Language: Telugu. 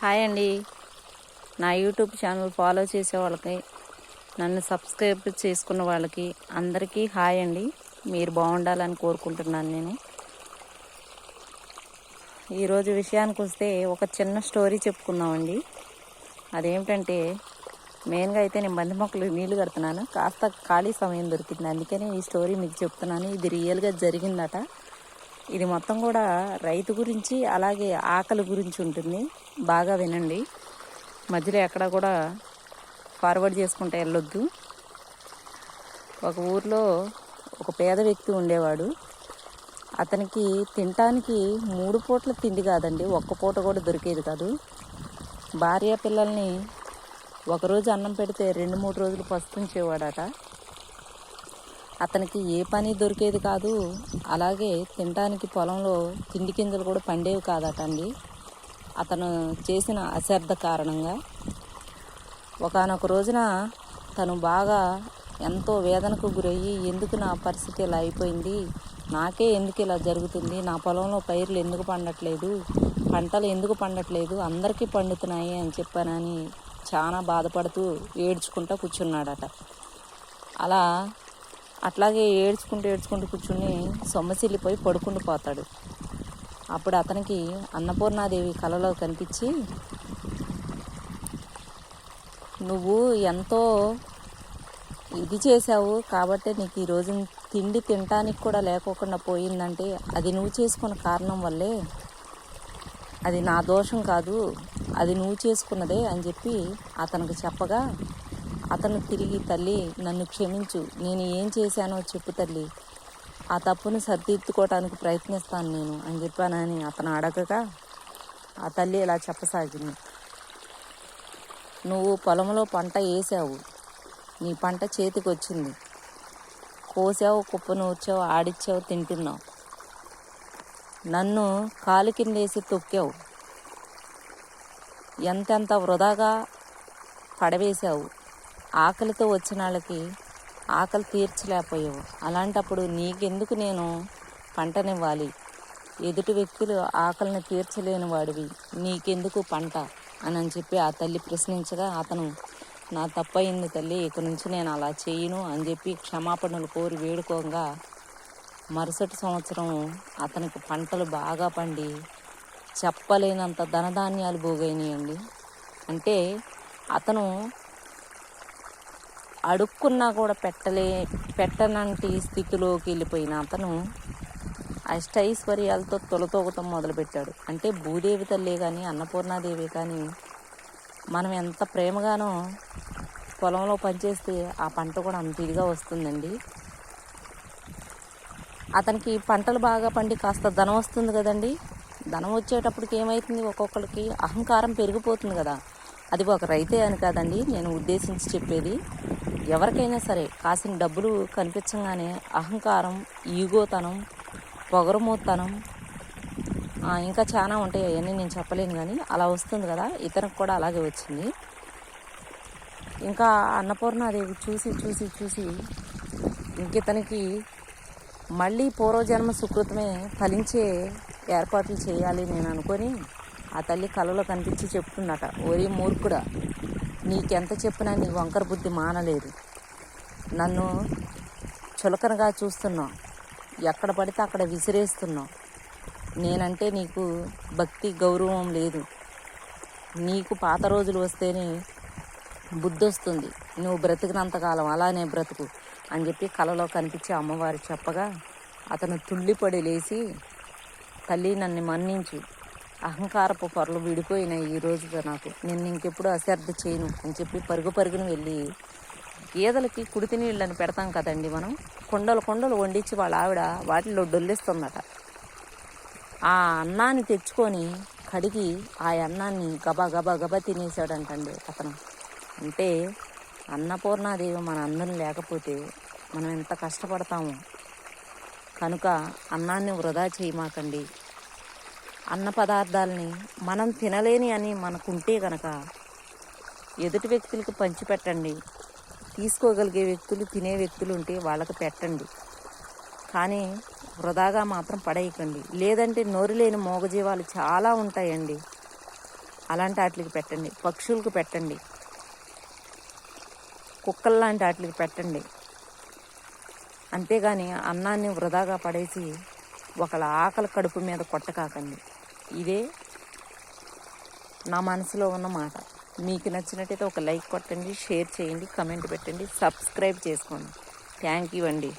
హాయ్ అండి. నా యూట్యూబ్ ఛానల్ ఫాలో చేసే వాళ్ళకి నన్ను సబ్స్క్రైబ్ చేసుకున్న వాళ్ళకి అందరికీ హాయ్ అండి. మీరు బాగుండాలని కోరుకుంటున్నాను నేను. ఈరోజు విషయానికి వస్తే ఒక చిన్న స్టోరీ చెప్పుకున్నామండి అదేమిటంటే మెయిన్గా అయితే నేను బంతి మొక్కలు నీళ్ళు కడుతున్నాను. కాస్త ఖాళీ సమయం దొరికింది. అందుకనే ఈ స్టోరీ మీకు చెప్తున్నాను. ఇది రియల్గా జరిగిందట. ఇది మొత్తం కూడా రైతు గురించి అలాగే ఆకలి గురించి ఉంటుంది. బాగా వినండి. మధ్యలో ఎక్కడ కూడా ఫార్వర్డ్ చేసుకుంటే వెళ్ళొద్దు. ఒక ఊర్లో ఒక పేద వ్యక్తి ఉండేవాడు. అతనికి తినటానికి మూడు పూట్ల తిండి కాదండి. ఒక్క పూట కూడా దొరికేది కాదు. భార్య పిల్లల్ని ఒకరోజు అన్నం పెడితే రెండు మూడు రోజులు పస్తుంచేవాడట. అతనికి ఏ పని దొరికేది కాదు. అలాగే తినడానికి పొలంలో తిండి గింజలు కూడా పండేవి కాదట అండి. అతను చేసిన అశ్రద్ధ కారణంగా. ఒకనొక రోజున తను బాగా ఎంతో వేదనకు గురయ్యి ఎందుకు నా పరిస్థితి ఇలా అయిపోయింది? నాకే ఎందుకు ఇలా జరుగుతుంది? నా పొలంలో పైర్లు ఎందుకు పండట్లేదు? పంటలు ఎందుకు పండట్లేదు? అందరికీ పండుతున్నాయి అని చెప్పానని చాలా బాధపడుతూ ఏడ్చుకుంటూ కూర్చున్నాడట. అలా అట్లాగే ఏడ్చుకుంటూ ఏడ్చుకుంటూ కూర్చుని సొమ్మసిల్లిపోయి పడుకుంటూ పోతాడు. అప్పుడు అతనికి అన్నపూర్ణాదేవి కలలో కనిపించి నువ్వు ఎంతో ఇది చేసావు కాబట్టి నీకు ఈరోజు తిండి తినటానికి కూడా లేకోకుండా పోయిందంటే అది నువ్వు చేసుకున్న కారణం వల్లే అది నా దోషం కాదు అది నువ్వు చేసుకున్నదే అని చెప్పి అతనికి చెప్పగా అతను తిరిగి తల్లి నన్ను క్షమించు. నేను ఏం చేశానో చెప్పు తల్లి. ఆ తప్పును సరిదిద్దుకోవటానికి ప్రయత్నిస్తాను నేను. అని చెప్పానని అతను అడగగా ఆ తల్లి ఇలా చెప్పసాగింది నువ్వు పొలంలో పంట వేసావు నీ పంట చేతికి వచ్చింది కోసావు కుప్పను వచ్చావు ఆడిచ్చావు తింటున్నావు. నన్ను కాలు కిందేసి తొక్కావు. ఎంతెంత వృధాగా పడవేశావు. ఆకలితో వచ్చిన వాళ్ళకి ఆకలి తీర్చలేకపోయావు. అలాంటప్పుడు నీకెందుకు నేను పంటనివ్వాలి? ఎదుటి వ్యక్తులు ఆకలిని తీర్చలేని వాడివి. నీకెందుకు పంట? అని అని చెప్పి ఆ తల్లి ప్రశ్నించగా అతను నా తప్పయింది తల్లి ఇక నుంచి నేను అలా చేయను అని చెప్పి క్షమాపణలు కోరి వేడుకోగా మరుసటి సంవత్సరం అతనికి పంటలు బాగా పండి చెప్పలేనంత ధనధాన్యాలు భోగైనాయండి. అంటే అతను అడుక్కున్నా కూడా పెట్టలే పెట్టనంటి స్థితిలోకి వెళ్ళిపోయిన అతను అష్టైశ్వర్యాలతో తొలతోగతం మొదలుపెట్టాడు. అంటే భూదేవి తల్లే కానీ అన్నపూర్ణాదేవి కానీ మనం ఎంత ప్రేమగానో పొలంలో పనిచేస్తే ఆ పంట కూడా అంత ఇదిగా వస్తుందండి. అతనికి పంటలు బాగా పండి కాస్త ధనం వస్తుంది కదండి. ధనం వచ్చేటప్పటికి ఏమవుతుంది ఒక్కొక్కరికి అహంకారం పెరిగిపోతుంది కదా. అది ఒక రైతే అని కాదండి నేను ఉద్దేశించి చెప్పేది. ఎవరికైనా సరే కాసిన డబ్బులు కనిపించగానే అహంకారం ఈగోతనం పొగరమోతనం ఇంకా చాలా ఉంటాయి. అవన్నీ నేను చెప్పలేను కానీ అలా వస్తుంది కదా. ఇతనికి కూడా అలాగే వచ్చింది. ఇంకా అన్నపూర్ణాదేవి చూసి చూసి చూసి ఇంక ఇతనికి మళ్ళీ పూర్వజన్మ సుకృతమే ఫలించే ఏర్పాట్లు చేయాలి నేను అనుకొని ఆ తల్లి కలలో కనిపించి చెప్తుందట ఓరి మూర్ఖుడా నీకెంత చెప్పినా నీ వంకర బుద్ధి మానలేదు. నన్ను చులకనగా చూస్తున్నావు. ఎక్కడ పడితే అక్కడ విసిరేస్తున్నావు. నేనంటే నీకు భక్తి గౌరవం లేదు. నీకు పాత రోజులు వస్తేనే బుద్ధి వస్తుంది నువ్వు బ్రతికినంతకాలం అలానే బ్రతుకు అని చెప్పి కలలో కనిపించి అమ్మవారు చెప్పగా అతను తుళ్ళిపడి లేచి తల్లి నన్ను మన్నించు. అహంకారపు పొరలు విడిపోయినాయి ఈ రోజుగా నాకు. నేను ఇంకెప్పుడు అశ్రద్ధ చేయను అని చెప్పి పరుగు పరుగును వెళ్ళి గేదెలకి కుడితి నీళ్ళని పెడతాం కదండి మనం. కుండలు కుండలు వండించి వాళ్ళ ఆవిడ వాటిలో డొల్లిస్తుందట. ఆ అన్నాన్ని తెచ్చుకొని కడిగి ఆ అన్నాన్ని గబా గబా గబా తినేసాడంటండి అతను. అంటే అన్నపూర్ణాదేవి మన అందరం లేకపోతే మనం ఎంత కష్టపడతాము. కనుక అన్నాన్ని వృధా చేయమాకండి. అన్న పదార్థాలని మనం తినలేని అని మనకుంటే కనుక ఎదుటి వ్యక్తులకు పంచిపెట్టండి. తీసుకోగలిగే వ్యక్తులు తినే వ్యక్తులు ఉంటే వాళ్ళకి పెట్టండి. కానీ వృధాగా మాత్రం పడేయకండి. లేదంటే నోరు లేని మోగజీవాలు చాలా ఉంటాయండి. అలాంటి వాటికి పెట్టండి. పక్షులకు పెట్టండి. కుక్కల్లాంటి వాటికి పెట్టండి. అంతేగాని అన్నాన్ని వృధాగా పడేసి ఒకళ్ళ ఆకలి కడుపు మీద కొట్టకాకండి. ఇదే నా మనసులో ఉన్న మాట. మీకు నచ్చినట్టయితే ఒక లైక్ కొట్టండి షేర్ చేయండి కమెంట్ పెట్టండి సబ్స్క్రైబ్ చేసుకోండి. థ్యాంక్ యూ అండి.